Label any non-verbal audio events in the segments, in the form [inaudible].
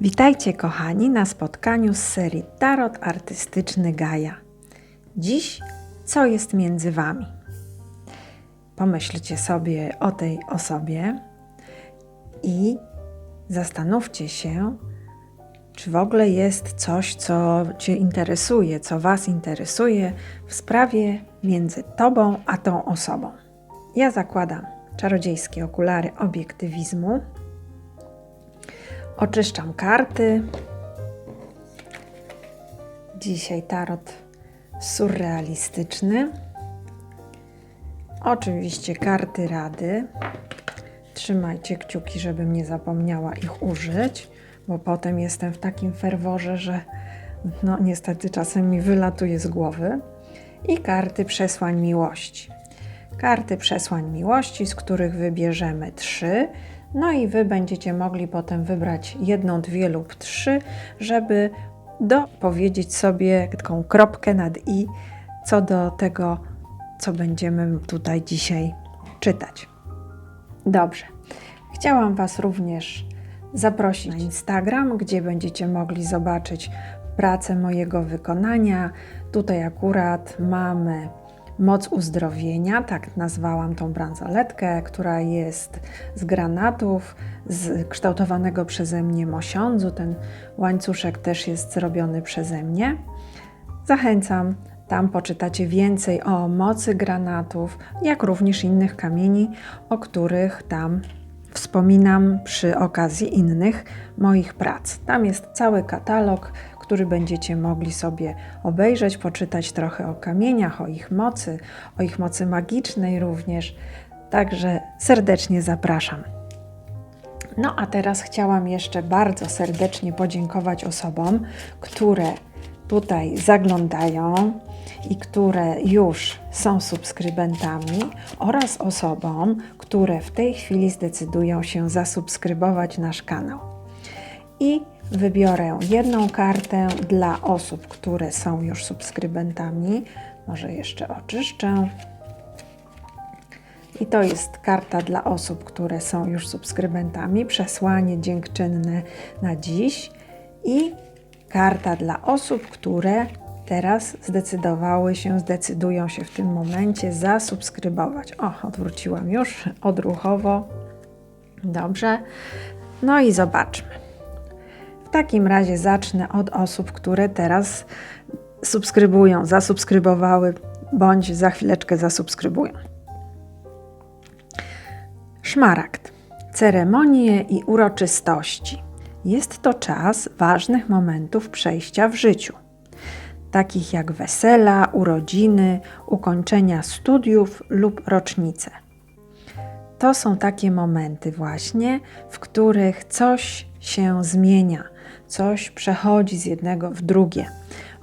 Witajcie kochani na spotkaniu z serii Tarot Artystyczny Gaja. Dziś co jest między Wami? Pomyślcie sobie o tej osobie i zastanówcie się, czy w ogóle jest coś, co Cię interesuje, co Was interesuje w sprawie między Tobą a tą osobą. Ja zakładam czarodziejskie okulary obiektywizmu Oczyszczam karty. Dzisiaj tarot surrealistyczny. Oczywiście karty rady. Trzymajcie kciuki, żebym nie zapomniała ich użyć, bo potem jestem w takim ferworze, że no niestety czasem mi wylatuje z głowy. I karty przesłań miłości. Karty przesłań miłości, z których wybierzemy trzy no i Wy będziecie mogli potem wybrać jedną, dwie lub trzy, żeby dopowiedzieć sobie taką kropkę nad i co do tego, co będziemy tutaj dzisiaj czytać. Dobrze. Chciałam Was również zaprosić na Instagram, gdzie będziecie mogli zobaczyć pracę mojego wykonania. Tutaj akurat mamy Moc uzdrowienia, tak nazwałam tą bransoletkę, która jest z granatów, z kształtowanego przeze mnie mosiądzu. Ten łańcuszek też jest zrobiony przeze mnie. Zachęcam, tam poczytacie więcej o mocy granatów, jak również innych kamieni, o których tam wspominam przy okazji innych moich prac. Tam jest cały katalog który będziecie mogli sobie obejrzeć, poczytać trochę o kamieniach, o ich mocy, o ich mocy magicznej również. Także serdecznie zapraszam. No a teraz chciałam jeszcze bardzo serdecznie podziękować osobom, które tutaj zaglądają i które już są subskrybentami oraz osobom, które w tej chwili zdecydują się zasubskrybować nasz kanał. I Wybiorę jedną kartę dla osób, które są już subskrybentami. Może jeszcze oczyszczę. I to jest karta dla osób, które są już subskrybentami. Przesłanie dziękczynne na dziś. I karta dla osób, które teraz zdecydowały się, zdecydują się w tym momencie zasubskrybować. O, odwróciłam już odruchowo. Dobrze. No i zobaczmy. W takim razie zacznę od osób, które teraz subskrybują, zasubskrybowały bądź za chwileczkę zasubskrybują. Szmaragd. Ceremonie i uroczystości. Jest to czas ważnych momentów przejścia w życiu, takich jak wesela, urodziny, ukończenia studiów lub rocznice. To są takie momenty właśnie, w których coś się zmienia, coś przechodzi z jednego w drugie.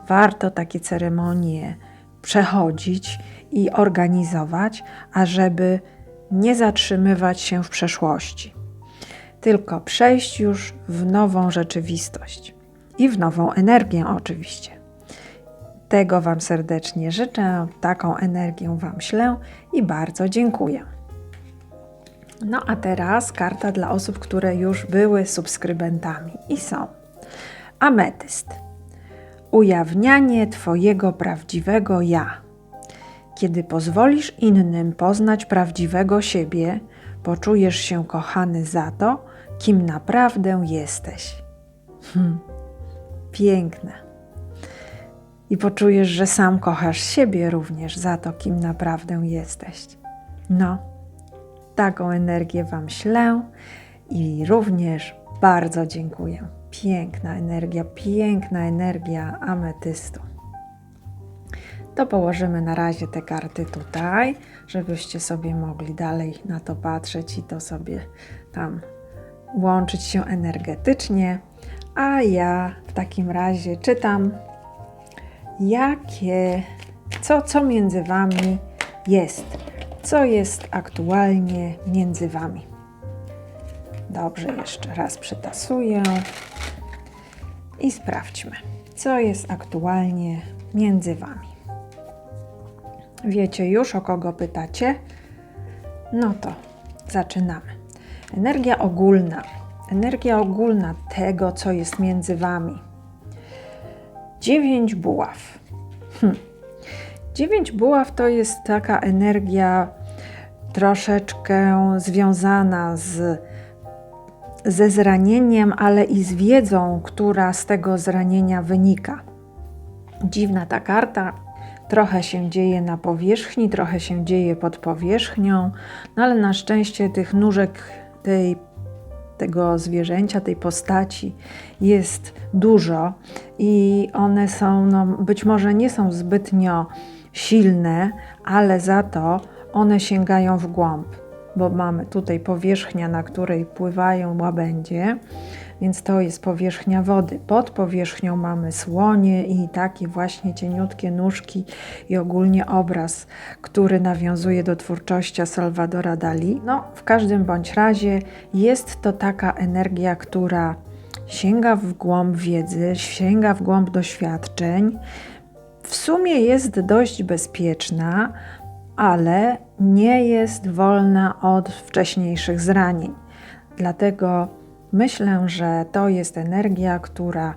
Warto takie ceremonie przechodzić i organizować, ażeby nie zatrzymywać się w przeszłości, tylko przejść już w nową rzeczywistość i w nową energię, oczywiście. Tego Wam serdecznie życzę, taką energię Wam ślę i bardzo dziękuję. No a teraz karta dla osób, które już były subskrybentami i są. Ametyst. Ujawnianie Twojego prawdziwego ja. Kiedy pozwolisz innym poznać prawdziwego siebie, poczujesz się kochany za to, kim naprawdę jesteś. Hmm. Piękne. I poczujesz, że sam kochasz siebie również za to, kim naprawdę jesteś. No, taką energię Wam ślę i również bardzo dziękuję. Piękna energia, piękna energia ametystu. To położymy na razie te karty tutaj, żebyście sobie mogli dalej na to patrzeć i to sobie tam łączyć się energetycznie. A ja w takim razie czytam, jakie, co, co między Wami jest, co jest aktualnie między Wami. Dobrze, jeszcze raz przytasuję i sprawdźmy, co jest aktualnie między Wami. Wiecie już, o kogo pytacie? No to zaczynamy. Energia ogólna. energia ogólna tego, co jest między Wami. Dziewięć buław. Hm. Dziewięć buław to jest taka energia troszeczkę związana z, ze zranieniem, ale i z wiedzą, która z tego zranienia wynika. Dziwna ta karta, trochę się dzieje na powierzchni, trochę się dzieje pod powierzchnią, no ale na szczęście tych nóżek tej tego zwierzęcia, tej postaci jest dużo i one są, no, być może nie są zbytnio silne, ale za to one sięgają w głąb, bo mamy tutaj powierzchnia, na której pływają łabędzie, więc to jest powierzchnia wody. Pod powierzchnią mamy słonie i takie właśnie cieniutkie nóżki i ogólnie obraz, który nawiązuje do twórczości Salvadora Dali. No, w każdym bądź razie jest to taka energia, która sięga w głąb wiedzy, sięga w głąb doświadczeń. W sumie jest dość bezpieczna, ale nie jest wolna od wcześniejszych zranień. Dlatego myślę, że to jest energia, która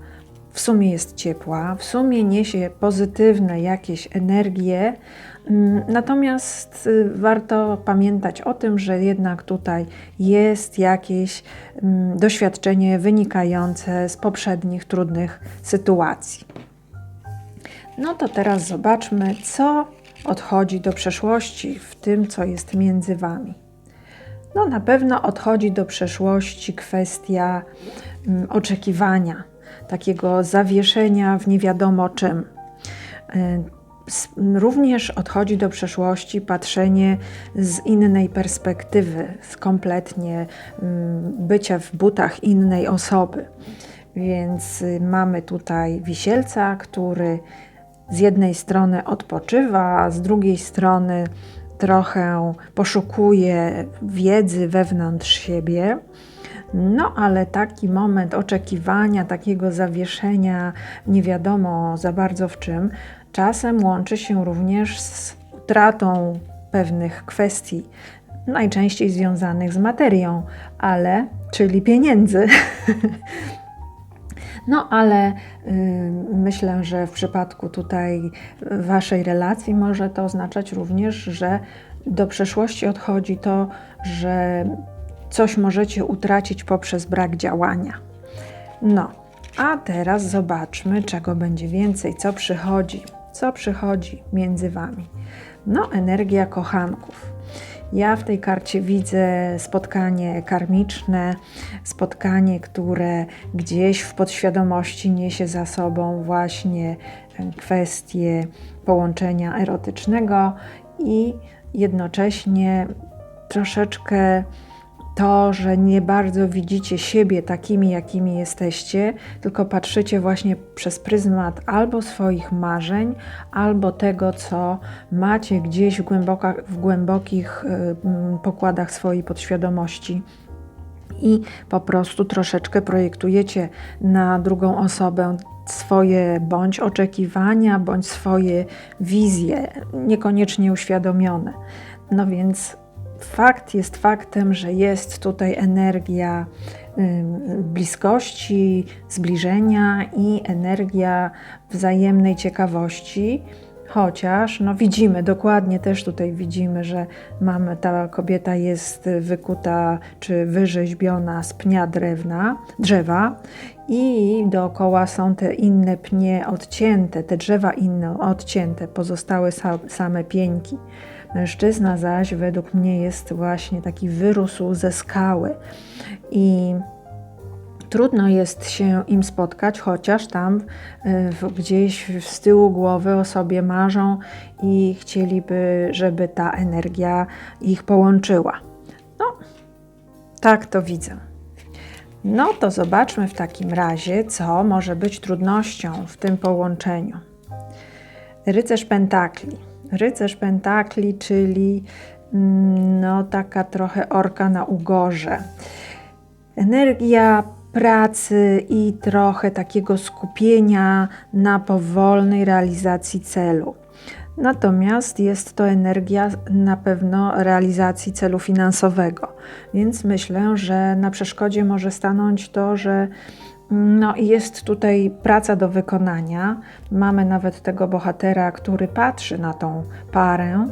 w sumie jest ciepła, w sumie niesie pozytywne jakieś energie, mm, natomiast y, warto pamiętać o tym, że jednak tutaj jest jakieś mm, doświadczenie wynikające z poprzednich trudnych sytuacji. No to teraz zobaczmy, co odchodzi do przeszłości w tym, co jest między Wami. No, na pewno odchodzi do przeszłości kwestia mm, oczekiwania, takiego zawieszenia w nie wiadomo czym. Y, również odchodzi do przeszłości patrzenie z innej perspektywy, z kompletnie mm, bycia w butach innej osoby. Więc y, mamy tutaj wisielca, który z jednej strony odpoczywa, a z drugiej strony trochę poszukuje wiedzy wewnątrz siebie. No, ale taki moment oczekiwania, takiego zawieszenia, nie wiadomo za bardzo w czym, czasem łączy się również z utratą pewnych kwestii, najczęściej związanych z materią, ale czyli pieniędzy. [laughs] No ale y, myślę, że w przypadku tutaj Waszej relacji może to oznaczać również, że do przeszłości odchodzi to, że coś możecie utracić poprzez brak działania. No, a teraz zobaczmy, czego będzie więcej, co przychodzi, co przychodzi między Wami. No, energia kochanków. Ja w tej karcie widzę spotkanie karmiczne, spotkanie, które gdzieś w podświadomości niesie za sobą właśnie e, kwestię połączenia erotycznego i jednocześnie troszeczkę to, że nie bardzo widzicie siebie takimi, jakimi jesteście, tylko patrzycie właśnie przez pryzmat albo swoich marzeń, albo tego, co macie gdzieś w, głęboka, w głębokich y, pokładach swojej podświadomości. I po prostu troszeczkę projektujecie na drugą osobę swoje bądź oczekiwania, bądź swoje wizje, niekoniecznie uświadomione. No więc fakt jest faktem, że jest tutaj energia bliskości, zbliżenia i energia wzajemnej ciekawości. Chociaż no widzimy, dokładnie też tutaj widzimy, że mamy, ta kobieta jest wykuta czy wyrzeźbiona z pnia drewna, drzewa i dookoła są te inne pnie odcięte, te drzewa inne odcięte, pozostałe same pieńki. Mężczyzna zaś według mnie jest właśnie taki wyrósł ze skały i trudno jest się im spotkać, chociaż tam y, gdzieś z tyłu głowy o sobie marzą i chcieliby, żeby ta energia ich połączyła. No, tak to widzę. No to zobaczmy w takim razie, co może być trudnością w tym połączeniu. Rycerz Pentakli. Rycerz Pentakli, czyli mm, no, taka trochę orka na ugorze. Energia pracy i trochę takiego skupienia na powolnej realizacji celu. Natomiast jest to energia na pewno realizacji celu finansowego, więc myślę, że na przeszkodzie może stanąć to, że no, jest tutaj praca do wykonania. Mamy nawet tego bohatera, który patrzy na tą parę,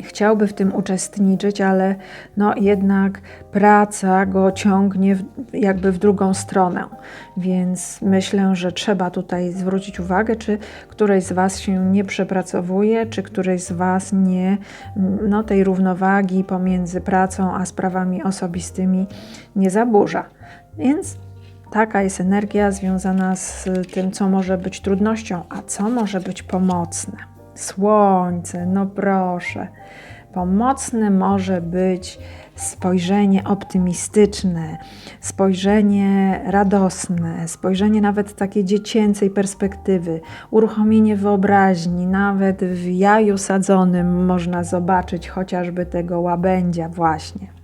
chciałby w tym uczestniczyć, ale no jednak praca go ciągnie jakby w drugą stronę. Więc myślę, że trzeba tutaj zwrócić uwagę, czy któreś z Was się nie przepracowuje, czy któreś z Was nie, no tej równowagi pomiędzy pracą a sprawami osobistymi nie zaburza. Więc taka jest energia związana z tym, co może być trudnością, a co może być pomocne. Słońce, no proszę. Pomocne może być spojrzenie optymistyczne, spojrzenie radosne, spojrzenie nawet takiej dziecięcej perspektywy, uruchomienie wyobraźni, nawet w jaju sadzonym można zobaczyć chociażby tego łabędzia właśnie.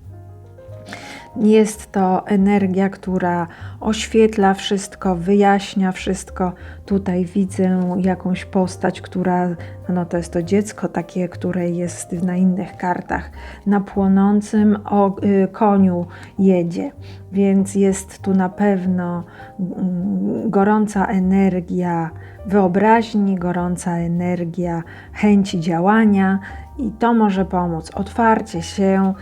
Jest to energia, która oświetla wszystko, wyjaśnia wszystko. Tutaj widzę jakąś postać, która, no to jest to dziecko takie, które jest na innych kartach, na płonącym o, y, koniu jedzie, więc jest tu na pewno mm, gorąca energia wyobraźni, gorąca energia chęci działania i to może pomóc. Otwarcie się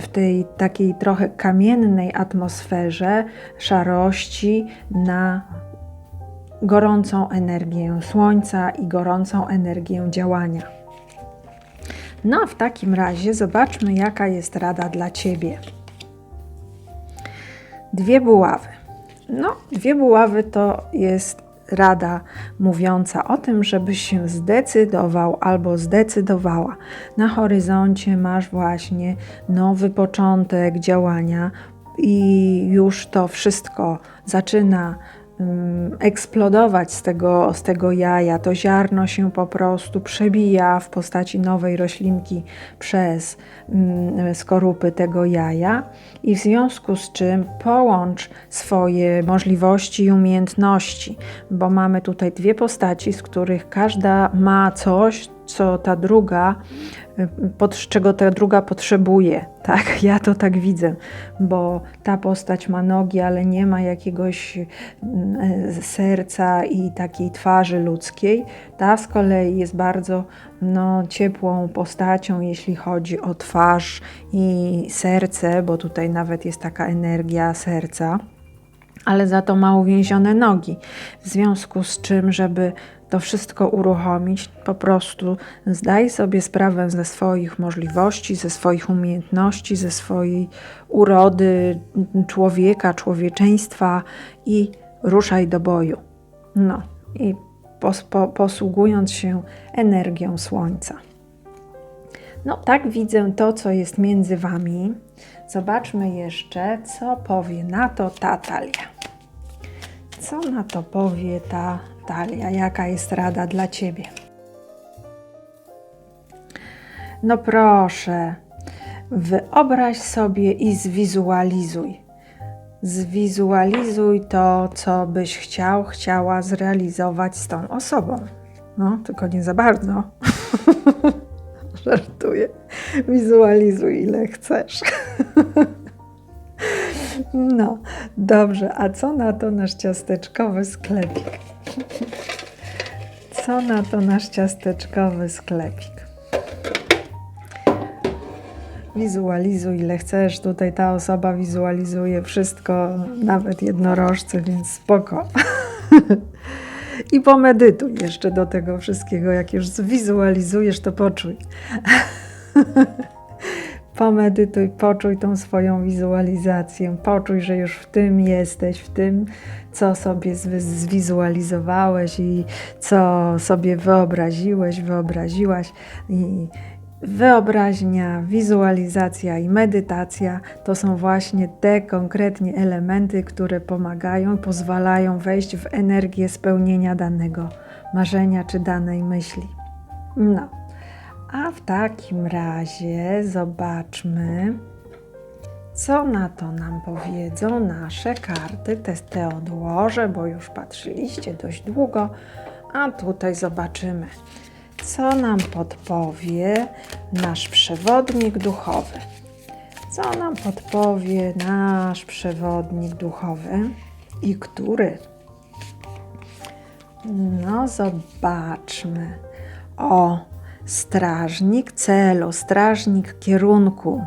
w tej takiej trochę kamiennej atmosferze szarości na gorącą energię słońca i gorącą energię działania. No, w takim razie zobaczmy, jaka jest rada dla Ciebie. Dwie buławy. No, dwie buławy to jest rada mówiąca o tym, żebyś się zdecydował albo zdecydowała. Na horyzoncie masz właśnie nowy początek działania i już to wszystko zaczyna eksplodować z tego, z tego jaja. To ziarno się po prostu przebija w postaci nowej roślinki przez skorupy tego jaja i w związku z czym połącz swoje możliwości i umiejętności, bo mamy tutaj dwie postaci, z których każda ma coś, co ta druga, pod, czego ta druga potrzebuje. Tak, [laughs] ja to tak widzę, bo ta postać ma nogi, ale nie ma jakiegoś mm, serca i takiej twarzy ludzkiej. Ta z kolei jest bardzo no, ciepłą postacią, jeśli chodzi o twarz i serce, bo tutaj nawet jest taka energia serca ale za to ma uwięzione nogi. W związku z czym, żeby to wszystko uruchomić, po prostu zdaj sobie sprawę ze swoich możliwości, ze swoich umiejętności, ze swojej urody człowieka, człowieczeństwa i ruszaj do boju. No i pos, po, posługując się energią słońca. No, tak widzę to, co jest między Wami. Zobaczmy jeszcze, co powie na to ta talia. Co na to powie ta talia? Jaka jest rada dla Ciebie? No proszę, wyobraź sobie i zwizualizuj. Zwizualizuj to, co byś chciał, chciała zrealizować z tą osobą. No, tylko nie za bardzo. [laughs] Żartuję. Wizualizuj ile chcesz. [laughs] No, dobrze. A co na to nasz ciasteczkowy sklepik? Co na to nasz ciasteczkowy sklepik? Wizualizuj ile chcesz. Tutaj ta osoba wizualizuje wszystko, nawet jednorożce, więc spoko. [laughs] I pomedytuj jeszcze do tego wszystkiego. Jak już zwizualizujesz, to poczuj. [laughs] Pomedytuj, poczuj tą swoją wizualizację, poczuj, że już w tym jesteś, w tym, co sobie zwizualizowałeś i co sobie wyobraziłeś, wyobraziłaś. I wyobraźnia, wizualizacja i medytacja to są właśnie te konkretnie elementy, które pomagają, pozwalają wejść w energię spełnienia danego marzenia czy danej myśli. No. A w takim razie zobaczmy, co na to nam powiedzą nasze karty. Te, te odłożę, bo już patrzyliście dość długo, a tutaj zobaczymy. co nam podpowie nasz przewodnik duchowy. Co nam podpowie nasz przewodnik duchowy i który? No, zobaczmy. O, strażnik celu, strażnik kierunku.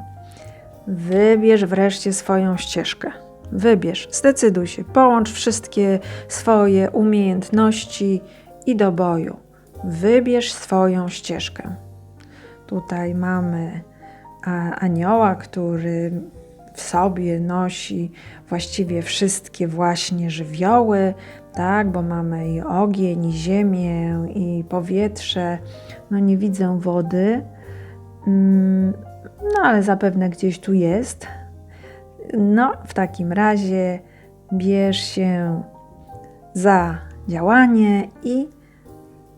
Wybierz wreszcie swoją ścieżkę. Wybierz, zdecyduj się, połącz wszystkie swoje umiejętności i do boju. Wybierz swoją ścieżkę. Tutaj mamy anioła, który w sobie nosi właściwie wszystkie właśnie żywioły, tak, bo mamy i ogień, i ziemię, i powietrze. No nie widzę wody, mm, no ale zapewne gdzieś tu jest. No, w takim razie bierz się za działanie i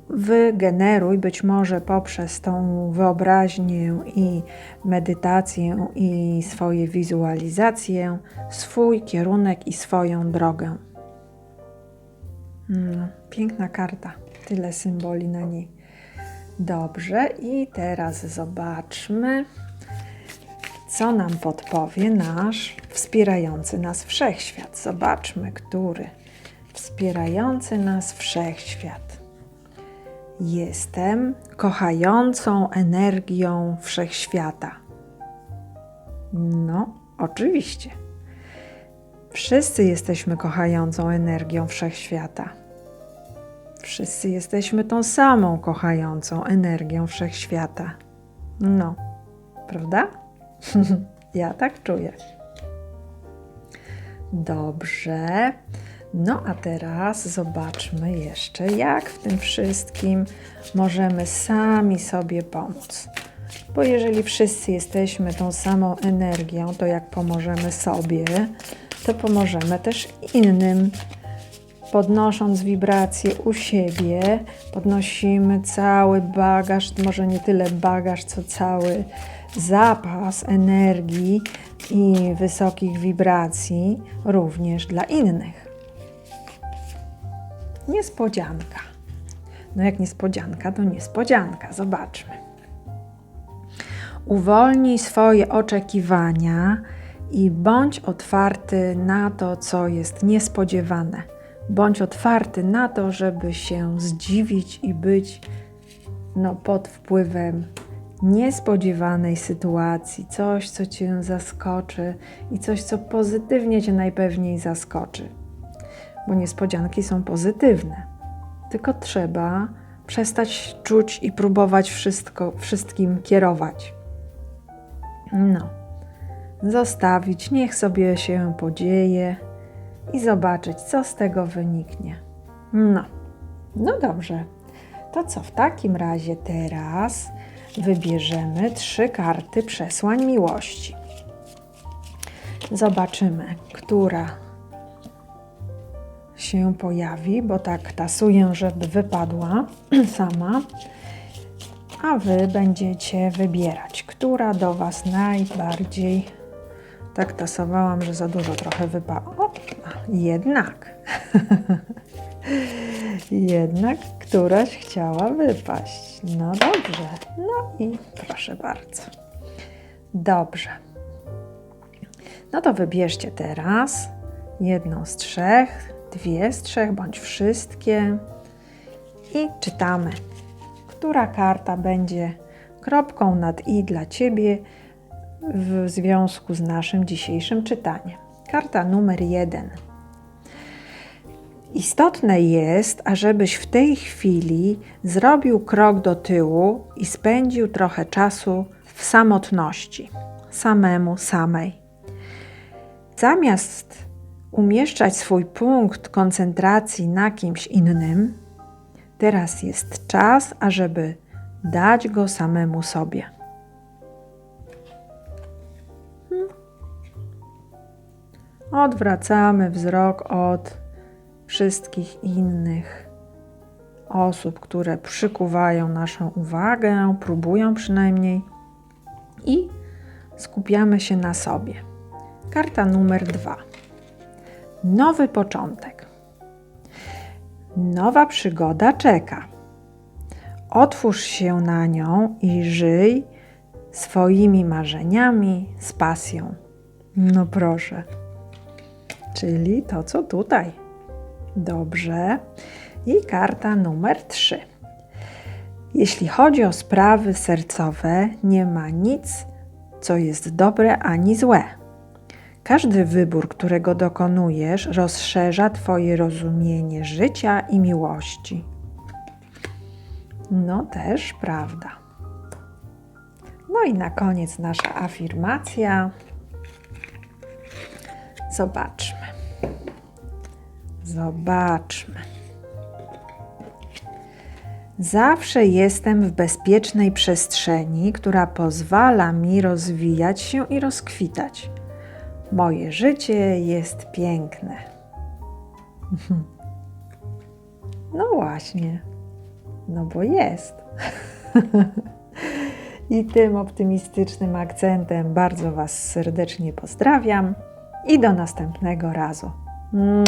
wygeneruj, być może poprzez tą wyobraźnię i medytację i swoje wizualizacje, swój kierunek i swoją drogę. No, piękna karta, tyle symboli na niej. Dobrze, i teraz zobaczmy, co nam podpowie nasz wspierający nas wszechświat. Zobaczmy, który wspierający nas wszechświat. Jestem kochającą energią wszechświata. No, oczywiście. Wszyscy jesteśmy kochającą energią wszechświata. Wszyscy jesteśmy tą samą kochającą energią wszechświata. No, prawda? [laughs] ja tak czuję. Dobrze. No a teraz zobaczmy jeszcze, jak w tym wszystkim możemy sami sobie pomóc. Bo jeżeli wszyscy jesteśmy tą samą energią, to jak pomożemy sobie, to pomożemy też innym. Podnosząc wibracje u siebie, podnosimy cały bagaż, może nie tyle bagaż, co cały zapas energii i wysokich wibracji również dla innych. Niespodzianka. No jak niespodzianka, to niespodzianka. Zobaczmy. Uwolnij swoje oczekiwania i bądź otwarty na to, co jest niespodziewane. Bądź otwarty na to, żeby się zdziwić i być no, pod wpływem niespodziewanej sytuacji, coś, co cię zaskoczy i coś, co pozytywnie cię najpewniej zaskoczy. Bo niespodzianki są pozytywne, tylko trzeba przestać czuć i próbować wszystko, wszystkim kierować. No, zostawić, niech sobie się podzieje i zobaczyć, co z tego wyniknie. No, no dobrze. To co w takim razie teraz wybierzemy trzy karty przesłań miłości. Zobaczymy, która się pojawi, bo tak tasuję, żeby wypadła [clears throat] sama. A wy będziecie wybierać, która do Was najbardziej. Tak tasowałam, że za dużo trochę wypadło. Jednak. [laughs] jednak któraś chciała wypaść. No dobrze. No i proszę bardzo. Dobrze. No to wybierzcie teraz jedną z trzech, dwie z trzech, bądź wszystkie i czytamy, która karta będzie kropką nad i dla Ciebie w związku z naszym dzisiejszym czytaniem. Karta numer jeden. Istotne jest, ażebyś w tej chwili zrobił krok do tyłu i spędził trochę czasu w samotności, samemu, samej. Zamiast umieszczać swój punkt koncentracji na kimś innym, teraz jest czas, ażeby dać go samemu sobie. Hmm. Odwracamy wzrok od wszystkich innych osób, które przykuwają naszą uwagę, próbują przynajmniej, i skupiamy się na sobie. Karta numer dwa. Nowy początek. Nowa przygoda czeka. Otwórz się na nią i żyj swoimi marzeniami z pasją. No proszę. Czyli to, co tutaj. Dobrze. I karta numer 3. Jeśli chodzi o sprawy sercowe, nie ma nic, co jest dobre ani złe. Każdy wybór, którego dokonujesz, rozszerza Twoje rozumienie życia i miłości. No też prawda. No i na koniec nasza afirmacja. Zobaczmy. Zobaczmy. Zawsze jestem w bezpiecznej przestrzeni, która pozwala mi rozwijać się i rozkwitać. Moje życie jest piękne. [laughs] No właśnie. No bo jest. [laughs] I tym optymistycznym akcentem bardzo Was serdecznie pozdrawiam i do następnego razu. Mm.